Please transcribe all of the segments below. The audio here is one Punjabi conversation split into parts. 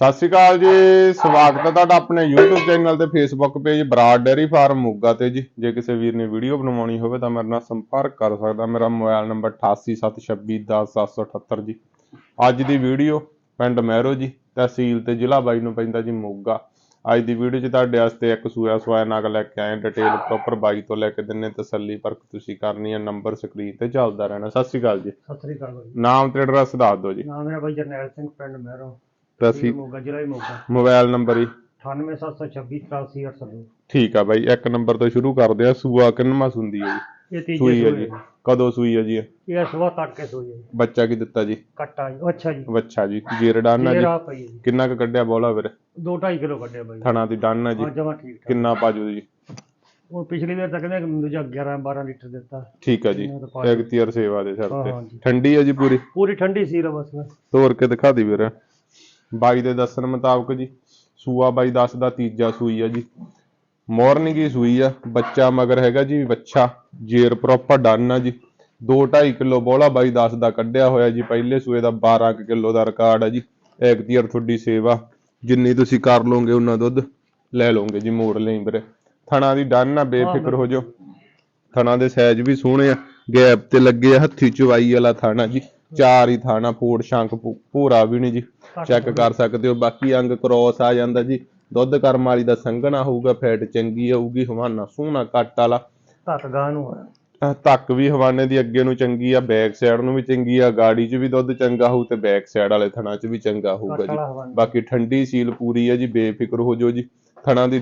ਸਤਿ ਸ਼੍ਰੀ ਅਕਾਲ ਜੀ ਸਵਾਗਤ ਹੈ ਤੁਹਾਡਾ ਆਪਣੇ YouTube ਚੈਨਲ ਤੇ Facebook page Brar dairy farm Moga ਤੇ ਜੀ। ਜੇ ਕਿਸੇ ਵੀਰ ਨੇ ਵੀਡੀਓ ਬਣਵਾਉਣੀ ਹੋਵੇ ਤਾਂ ਮੇਰੇ ਨਾਲ ਸੰਪਰਕ ਕਰ ਸਕਦਾ। ਮੇਰਾ ਮੋਬਾਈਲ ਨੰਬਰ 8876210778 ਜੀ। ਅੱਜ ਦੀ ਵੀਡੀਓ ਪਿੰਡ ਮਹਿਰੋ ਜੀ ਤਹਿਸੀਲ ਤੇ ਜ਼ਿਲ੍ਹਾ ਬਾਈ ਨੂੰ ਪੈਂਦਾ ਜੀ ਮੋਗਾ। ਅੱਜ ਦੀ ਵੀਡੀਓ 'ਚ ਤੁਹਾਡੇ ਵਾਸਤੇ ਇੱਕ ਸੂਆ ਸਵਾਇਆ ਨਗ ਲੈ ਕੇ ਆਏ ਡਿਟੇਲ ਪ੍ਰੋਪਰ ਬਾਈ ਤੋਂ ਲੈ ਕੇ ਦਿੰਨੇ ਤਸੱਲੀ ਪਰਖ ਤੁਸੀਂ ਕਰਨੀ ਹੈ। ਨੰਬਰ ਸਕਰੀਨ ਤੇ ਚੱਲਦਾ ਰਹਿਣਾ। ਸਤਿ ਸ਼੍ਰੀ ਅਕਾਲ ਜੀ। ਸਤਿ ਸ੍ਰੀ ਅਕਾਲ ਨਾਮ ਤੇ ਐਡਰੈਸ ਦੱਸ ਦਿਓ ਜੀ। ਨਾਮ ਮੇਰਾ ਬਾਈ ਜਰਨੈਲ ਸਿੰਘ ਪਿੰਡ ਮਹਿਰੋਂ। ਤਹਿਸੀਲ ਮੋਗਾ ਜ਼ਿਲ੍ਹਾ ਹੀ ਮੋਗਾ ਮੋਬਾਈਲ ਨੰਬਰ ਜੀ 98726 ਠੀਕ ਆ ਬਾਈ ਇੱਕ ਨੰਬਰ ਤੋਂ ਸ਼ੁਰੂ ਕਰਦੇ ਆ ਸੂਆ ਕਿੰਨਵਾਂ ਸੁੰਦੀ ਹੈ ਜੀ? ਇਹ ਤੀਜੇ ਸੂਈ ਹੈ ਜੀ। ਕਦੋਂ ਸੂਈ ਹੈ ਜੀ ਇਹ? ਇਹ ਤੱਕ ਕੇ ਸੋਈ ਹੈ ਜੀ। ਬੱਚਾ ਕੀ ਦਿੱਤਾ ਜੀ? ਕੱਟਾ ਜੀ। ਅੱਛਾ ਜੀ। ਬੱਚਾ ਜੀ। ਜੀਰ ਡਾਨਾ ਜੀ? ਤੇਰਾ ਪਈ ਹੈ ਜੀ। ਕਿੰਨਾ ਕੁ ਕੱਢਿਆ ਬੋਲਾ ਵੀਰੇ 2.5 ਕਿਲੋ ਕੱਢਿਆ ਬਾਈ। ਥਣਾ ਦੀ ਡਾਨਾ ਜੀ। ਹਾਂ ਜਮਾ ਠੀਕ ਠਾਕ। ਕਿੰਨਾ ਪਾਜੂ ਜੀ ਹੁਣ ਪਿਛਲੀ ਵਾਰ ਤਾਂ ਕਹਿੰਦੇ ਕਿ ਦੂਜਾ 11 12 ਲੀਟਰ ਦਿੱਤਾ। ਠੀਕ ਆ ਜੀ। ਕਿੰਨਾ ਤਾਂ ਪਾ ਇੱਕ ਤੀਰ ਸੇਵਾ ਦੇ ਸਿਰ ਹਾਂ, ਤੇ। ਹਾਂ ਜੀ। ਠੰਡੀ ਆ ਜੀ ਪੂਰੀ? ਪੂਰੀ ਠੰਡੀ ਸੀ ਰ ਬਸ। ਤੋੜ ਕੇ ਦਿਖਾ ਦੀ ਵੀਰੇ ਬਾਈ ਦੇ ਦੱਸਣ ਮੁਤਾਬਕ ਜੀ, ਸੂਆ ਬਾਈ ਦੱਸਦਾ ਤੀਜਾ ਸੂਈ ਆ ਜੀ। ਮਾਰਨਿੰਗ ਹੀ ਸੂਈ ਆ, ਬੱਚਾ ਮਗਰ ਹੈਗਾ ਜੀ, ਬੱਚਾ। ਜੇਰ ਪ੍ਰੋਪਰ ਡਨ ਆ ਜੀ। 2.5 ਕਿਲੋ ਬੋਲਾ ਬਾਈ ਦੱਸਦਾ ਕੱਢਿਆ ਹੋਇਆ ਜੀ, ਪਹਿਲੇ ਸੂਏ ਦਾ 12 ਕਿਲੋ ਦਾ ਰਿਕਾਰਡ ਆ ਜੀ। ਇੱਕ ਤੀਰ ਤੁਹਾਡੀ ਸੇਵਾ, ਜਿੰਨੀ ਤੁਸੀਂ ਕਰ ਲਓਗੇ ਉਹਨਾਂ ਦੁੱਧ ਲੈ ਲਓਗੇ ਜੀ ਮੋੜ ਲਈ ਵੀਰੇ। ਥਣਾ ਦੀ ਡਨ ਨਾ ਬੇਫਿਕਰ ਹੋ ਜਾਓ। ਥਣਾ ਦੇ ਸਾਈਜ਼ ਵੀ ਸੋਹਣੇ ਆ, ਗੈਪ ਤੇ ਲੱਗੇ ਆ, ਹੱਥੀ ਚਵਾਈ ਵਾਲਾ ਥਾਣਾ ਜੀ। ਚਾਰ ਹੀ ਥਾਣਾ ਫੋੜ ਸ਼ੰਕ ਭੂਰਾ ਵੀ ਨਹੀਂ ਜੀ। ਚੈੱਕ ਕਰ ਸਕਦੇ ਹੋ। ਬਾਕੀ ਅੰਗ ਕ੍ਰੋਸ ਆ ਜਾਂਦਾ ਜੀ। ਦੁੱਧ ਕਰਮ ਵਾਲੀ ਦਾ ਸੰਘਣਾ ਹੋਊਗਾ ਫੈਟ ਚੰਗੀ ਆਊਗੀ ਹਵਾਨਾ ਸੋਹਣਾ ਕੱਟ ਵਾਲਾ। ਧੱਕ ਗਾਂ ਨੂੰ ਧੱਕ ਵੀ ਹਵਾਨੇ ਦੀ ਅੱਗੇ ਨੂੰ ਚੰਗੀ ਆ ਬੈਕ ਸਾਈਡ ਨੂੰ ਵੀ ਚੰਗੀ ਆ ਗਾੜੀ 'ਚ ਵੀ ਦੁੱਧ ਚੰਗਾ ਹੋਊ ਤੇ ਬੈਕ ਸਾਈਡ ਵਾਲੇ ਥਣਾ 'ਚ ਵੀ ਚੰਗਾ ਹੋਊਗਾ ਜੀ। ਬਾਕੀ ਠੰਡੀ ਸੀਲ ਪੂਰੀ ਆ ਜੀ ਬੇਫਿਕਰ ਹੋ ਜਾਓ ਜੀ। ਥਣਾ ਦੀ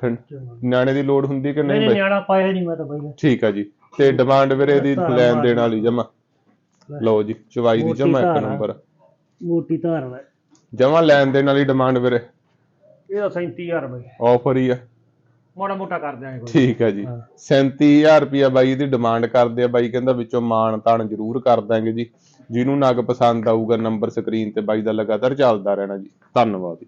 ਠੰ- ਨਿਆਣੇ ਦੀ ਲੋੜ ਹੁੰਦੀ ਕਿ ਨਹੀਂ ਨਿਆਣਾ ਪਾਇਆ ਨਹੀਂ ਮੈਂ ਤਾਂ ਬਾਈ। ਠੀਕ ਆ ਜੀ। ਤੇ ਡਿਮਾਂਡ ਵੀਰੇ ਦੀ ਲੈਣ ਦੇਣ। ਵਾਲੀ ਜਮਾ। ਲਓ ਜੀ ਚਵਾਈ ਦੀ ਜਮਾ ਇੱਕ। ਨੰਬਰ। ਮੋਟੀ ਧਾਰ ਵਾ। ਜਮਾ ਲੈਣ ਦੇਣ ਵਾਲੀ ਡਿਮਾਂਡ ਵੀਰੇ। ਇਹਦਾ 37000 ਬਾਈ ਆਫਰ ਹੀ ਆ। ਮੋਟਾ ਮੋਟਾ ਕਰ ਦਿਆਂਗੇ ਕੋਈ। ਠੀਕ ਹੈ ਜੀ। ਹਾਂ। 37000 ਰੁਪਿਆ ਬਾਈ ਦੀ ਡਿਮਾਂਡ ਕਰਦੇ ਆ। ਬਾਈ ਕਹਿੰਦਾ ਵਿੱਚੋਂ ਮਾਣ ਤਾਣ ਜ਼ਰੂਰ ਕਰ ਦਾਂਗੇ ਜੀ। ਜਿਹਨੂੰ ਨਗ ਪਸੰਦ ਆਊਗਾ ਨੰਬਰ ਸਕਰੀਨ ਤੇ ਬਾਈ ਦਾ ਲਗਾਤਾਰ ਚੱਲਦਾ ਰਹਿਣਾ ਜੀ। ਧੰਨਵਾਦ ਜੀ।